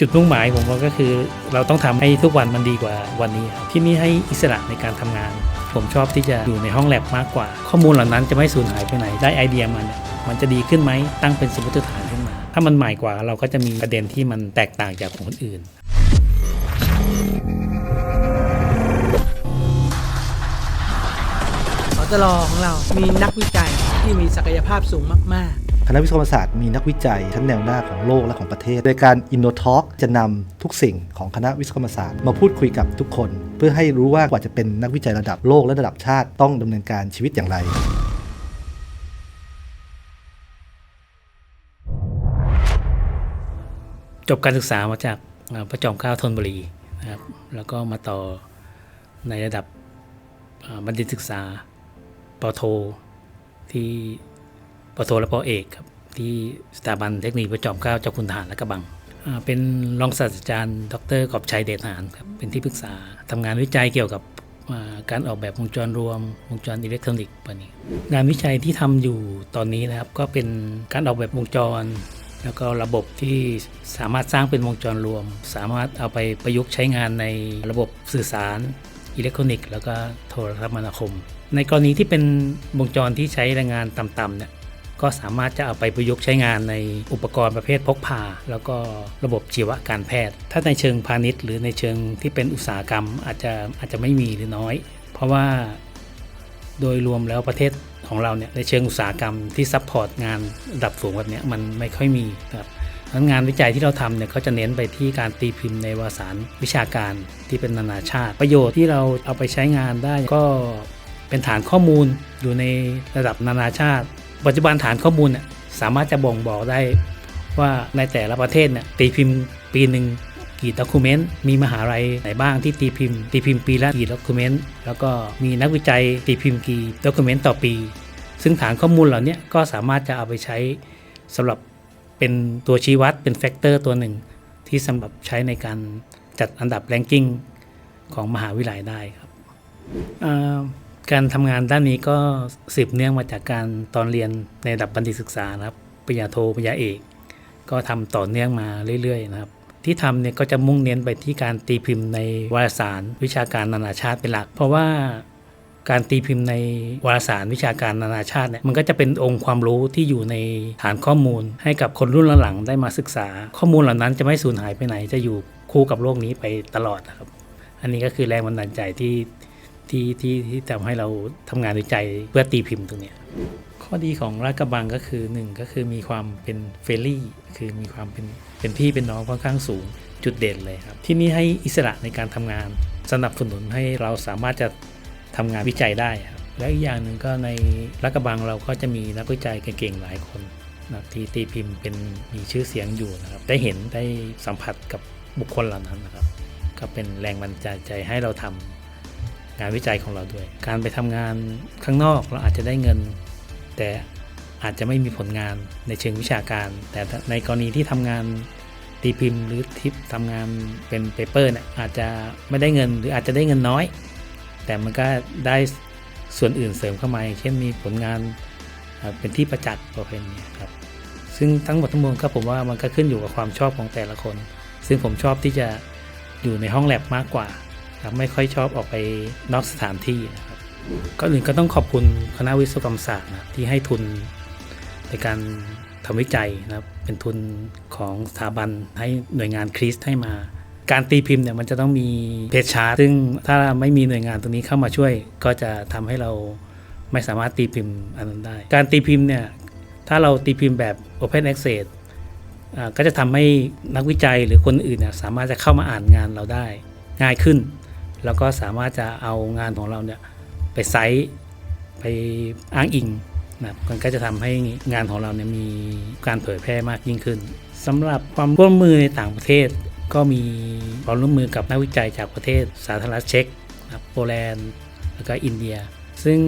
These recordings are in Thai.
จุดมุ่งหมายผมว่าก็คือ เราต้องทำให้ทุกวันมันดีกว่าวันนี้ครับที่นี่ให้อิสระในการทำงาน ผมชอบที่จะอยู่ในห้องแลบมากกว่า ข้อมูลเหล่านั้นจะไม่สูญหายไปไหนได้ไอเดียมัน มันจะดีขึ้นไหมตั้งเป็นสมมติฐานขึ้นมา ถ้ามันใหม่กว่าเราก็จะมีประเด็นที่มันแตกต่างจากคนอื่นสตลของเรามีนักวิจัยที่มีศักยภาพสูงมาก คณะวิศวกรรมศาสตร์มีนักวิจัยชั้นแนวหน้าของโลกและของประเทศ โดยการ InnoTalk จะนำทุกสิ่งของคณะวิศวกรรมศาสตร์ มาพูดคุยกับทุกคน เพื่อให้รู้ว่ากว่าจะเป็นนักวิจัยระดับโลกและระดับชาติต้องดำเนินการชีวิตอย่างไรจบการศึกษามาจากพระจอมเกล้าธนบุรีนะครับ แล้วก็มาต่อในระดับบัณฑิตศึกษาปโทที่ ปอโทและปอเอกครับที่สถาบันเทคโนโลยีพระจอมเกล้าเจ้าคุณทหารและกระบัง เป็นรองศาสตราจารย์ ดรกอบชัยเดชหานครับเป็นที่ปรึกษาทำงานวิจัยเกี่ยวกับการออกแบบวงจรรวม วงจรอิเล็กทรอนิกส์ปะนี้งานวิจัยที่ทำอยู่ตอนนี้นะครับก็เป็นการออกแบบวงจร แล้วก็ระบบที่สามารถสร้างเป็นวงจรรวม สามารถเอาไปประยุกต์ใช้งานในระบบสื่อสารอิเล็กทรอนิกส์แล้วก็โทรคมนาคม ในกรณีที่เป็นวงจรที่ใช้แรงงานต่ำๆเนี่ย ก็สามารถจะเอาไปประยุกต์ใช้งานในอุปกรณ์ประเภทพกพา แล้วก็ระบบชีวการแพทย์ ถ้าในเชิงพาณิชย์ หรือในเชิงที่เป็นอุตสาหกรรมอาจจะอาจจะไม่มีหรือน้อย เพราะว่าโดยรวมแล้วประเทศของเราเนี่ยในเชิงอุตสาหกรรมที่ซัพพอร์ตงานระดับสูงแบบนี้มันไม่ค่อยมีครับงนั้นงานวิจัยที่เราทำเนี่ยก็จะเน้นไปที่การตีพิมพ์ในวารสารวิชาการที่เป็นนานาชาติ ประโยชน์ที่เราเอาไปใช้งานได้ก็เป็นฐานข้อมูลอยู่ในระดับนานาชาติ ปัจจุบันฐานข้อมูลสามารถจะบ่งบอกได้ว่าในแต่ละประเทศเนี่ยตีพิมพ์ปีหนึ่งกี่ด็อกิเมนต์มีมหาลัยไหนบ้างที่ตีพิมพ์ ตีพิมพ์ปีละกี่ด็อกิเมนต์แล้วก็มีนักวิจัยตีพิมพ์กี่ด็อกิเมนต์ต่อปี ซึ่งฐานข้อมูลเหล่านี้ก็สามารถจะเอาไปใช้สำหรับเป็นตัวชี้วัดเป็นแฟกเตอร์ตัวหนึ่ง ที่สำหรับใช้ในการจัดอันดับแรงกิ้งของมหาวิทยาลัยได้ครับ การทำงานด้านนี้ก็สืบเนื่องมาจากการตอนเรียนในระดับบัณฑิตศึกษานะครับปริญญาโทปริญญาเอก ก็ทำต่อเนื่องมาเรื่อยๆนะครับ ที่ทำเนี่ยก็จะมุ่งเน้นไปที่การตีพิมพ์ในวารสารวิชาการนานาชาติเป็นหลัก เพราะว่าการตีพิมพ์ในวารสารวิชาการนานาชาติเนี่ยมันก็จะเป็นองค์ความรู้ที่อยู่ในฐานข้อมูล ให้กับคนรุ่นหลังๆได้มาศึกษา ข้อมูลเหล่านั้นจะไม่สูญหายไปไหนจะอยู่คู่กับโลกนี้ไปตลอดนะครับ อันนี้ก็คือแรงบันดาลใจที่ ที่ที่ที่ทำให้เราทำงานวิจัยเพื่อตีพิมพ์ตรงเนี้ยข้อดีของลาดกระบังก็คือหนึ่งก็คือมีความเป็นเฟรนลี่ คือมีความเป็นเป็นพี่เป็นน้องค่อนข้างสูงจุดเด่นเลยครับ ที่นี่ให้อิสระในการทำงานสนับสนุนให้เราสามารถจะทำงานวิจัยได้ครับและอีกอย่างหนึ่งก็ในลาดกระบังเราก็จะมีนักวิจัยเก่งๆหลายคนนะครับที่ตีพิมพ์เป็นมีชื่อเสียงอยู่นะครับ ได้เห็นได้สัมผัสกับบุคคลเหล่านั้นนะครับ ก็เป็นแรงบันดาลใจให้เราทำ งานวิจัยของเราด้วย การไปทำงานข้างนอกเราอาจจะได้เงิน แต่อาจจะไม่มีผลงานในเชิงวิชาการ แต่ในกรณีที่ทำงานตีพิมพ์หรือทิปทำงานเป็นเปเปอร์เนี่ยอาจจะไม่ได้เงินหรืออาจจะได้เงินน้อย แต่มันก็ได้ส่วนอื่นเสริมเข้ามาเช่นมีผลงานเอ่อเป็นที่ประจักษ์ประเภทนี้ครับซึ่งทั้งหมดทั้งมวลก็ผมว่ามันก็ขึ้นอยู่กับความชอบของแต่ละคน ซึ่งผมชอบที่จะอยู่ในห้องแลบมากกว่า ครับไม่ค่อยชอบออกไปนอกสถานที่นะครับก็อื่นก็ต้องขอบคุณคณะวิศวกรรมศาสตร์นะที่ให้ทุนในการทำวิจัยนะครับเป็นทุนของสถาบันให้หน่วยงานคริสให้มาการตีพิมพ์เนี่ยมันจะต้องมีเพจชาร์ตซึ่งถ้าไม่มีหน่วยงานตรงนี้เข้ามาช่วย ก็จะทำให้เราไม่สามารถตีพิมพ์อันนั้นได้ การตีพิมพ์เนี่ยถ้าเราตีพิมพ์แบบ Open Access อ่าก็จะทำให้นักวิจัยหรือคนอื่นเนี่ยสามารถจะเข้ามาอ่านงานเราได้ง่ายขึ้น แล้วก็สามารถจะเอางานของเราเนี่ยไปไซต์ไปอ้างอิงนะครับมันก็จะทำให้งานของเราเนี่ยมีการเผยแพร่มากยิ่งขึ้นสำหรับความร่วมมือในต่างประเทศ ก็มีความร่วมมือกับนักวิจัยจากประเทศสาธารณรัฐเช็กนะครับโปแลนด์แล้วก็อินเดีย ซึ่ง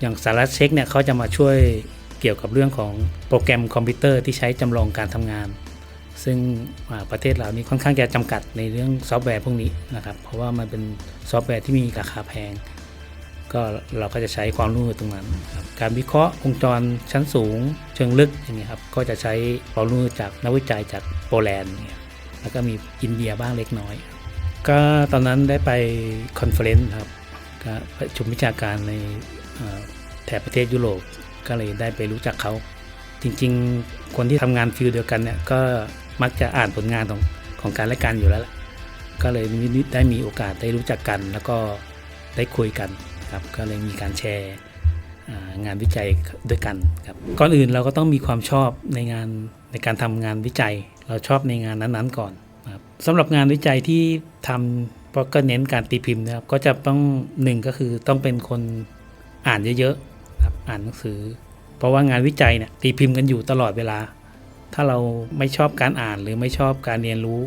อย่างสหรัฐเช็กเนี่ยเขาจะมาช่วยเกี่ยวกับเรื่องของโปรแกรมคอมพิวเตอร์ที่ใช้จำลองการทำงาน ซึ่งประเทศเรานี้ค่อนข้างจะจำกัดในเรื่องซอฟต์แวร์พวกนี้นะครับ เพราะว่ามันเป็นซอฟต์แวร์ที่มีราคาแพง ก็เราก็จะใช้ความรู้ตรงนั้น การวิเคราะห์วงจรชั้นสูง เชิงลึกอย่างเงี้ครับ ก็จะใช้ความรู้จากนักวิจัยจากโปแลนด์ แล้วก็มีอินเดียบ้างเล็กน้อย ก็ตอนนั้นได้ไปคอนเฟอเรนซ์ครับประชุมวิชาการในแถบประเทศยุโรป ก็เลยได้ไปรู้จักเขาจริงๆ คนที่ทำงานฟิลเดียวกันเนี่ยก็ มักจะอ่านผลงานของของการและกันอยู่แล้วล่ะก็เลยได้มีโอกาสได้รู้จักกัน แล้วก็ได้คุยกันครับก็เลยมีการแชร์งานวิจัยด้วยกันครับก่อนอื่นเราก็ต้องมีความชอบในงานในการทำงานวิจัย เราชอบในงานนั้นๆก่อนครับสำหรับงานวิจัยที่ทำก็ก็เน้นการตีพิมพ์นะครับก็จะต้องหนึ่งก็คือต้องเป็นคนอ่านเยอะๆครับอ่านหนังสือ เพราะว่างานวิจัยเนี่ยตีพิมพ์กันอยู่ตลอดเวลา ถ้าเราไม่ชอบการอ่านหรือไม่ชอบการเรียนรู้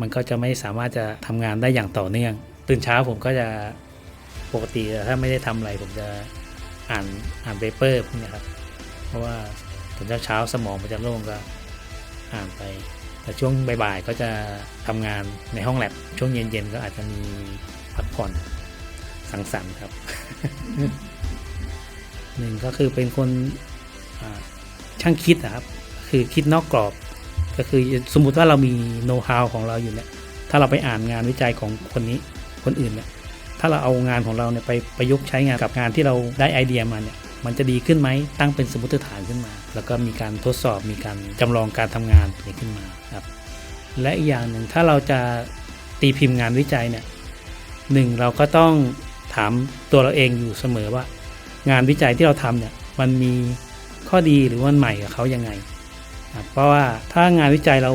มันก็จะไม่สามารถจะทำงานได้อย่างต่อเนื่อง ตื่นเช้าผมก็จะปกติถ้าไม่ได้ทำอะไรผมจะอ่านอ่านเปเปอร์พวกนี้ครับ เพราะว่าตอนเช้าเช้าสมองมันจะโล่งก็อ่านไป แต่ช่วงบ่ายๆก็จะทำงานในห้องแลบช่วงเย็นๆก็อาจจะมีพักผ่อนสังสรรค์ครับหนึ่งก็คือเป็นคนช่างคิดนะครับ คือคิดนอกกรอบ ก็คือสมมุติว่าเรามีโน้ตฮาวของเราอยู่เนี่ยถ้าเราไปอ่านงานวิจัยของคนนี้คนอื่นเนี่ยถ้าเราเอางานของเราเนี่ยไปประยุกต์ใช้งานกับงานที่เราได้ไอเดียมาเนี่ยมันจะดีขึ้นไหมตั้งเป็นสมมติฐานขึ้นมา แล้วก็มีการทดสอบมีการจำลองการทำงานขึ้นมาครับและอีกอย่างหนึ่งถ้าเราจะตีพิมพ์งานวิจัยเนี่ยหนึ่งเราก็ต้องถามตัวเราเองอยู่เสมอว่า งานวิจัยที่เราทำเนี่ยมันมีข้อดีหรือว่ามันใหม่กับเขายังไง เพราะว่าถ้างานวิจัยเรา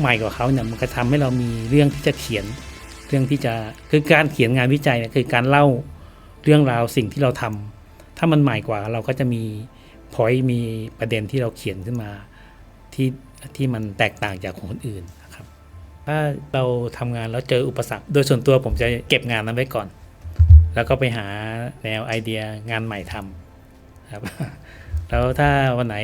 ใหม่กว่าเขาเนี่ยมันก็ทำให้เรามีเรื่องที่จะเขียน เรื่องที่จะคือการเขียนงานวิจัยเนี่ยคือการเล่าเรื่องราวสิ่งที่เราทำถ้ามันใหม่กว่าเราก็จะมีพอยมีประเด็นที่เราเขียนขึ้นมาที่ที่มันแตกต่างจากของคนอื่นนะครับถ้าเราทำงานแล้วเจออุปสรรค โดยส่วนตัวผมจะเก็บงานนั้นไว้ก่อน แล้วก็ไปหาแนวไอเดียงานใหม่ทำครับแล้วถ้าวันไหน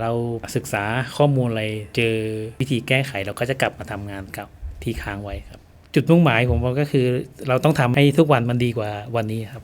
เราศึกษาข้อมูลอะไรเจอวิธีแก้ไขเราก็จะกลับมาทำงานกับที่ค้างไว้ครับ จุดมุ่งหมายผมก็คือเราต้องทำให้ทุกวันมันดีกว่าวันนี้ครับ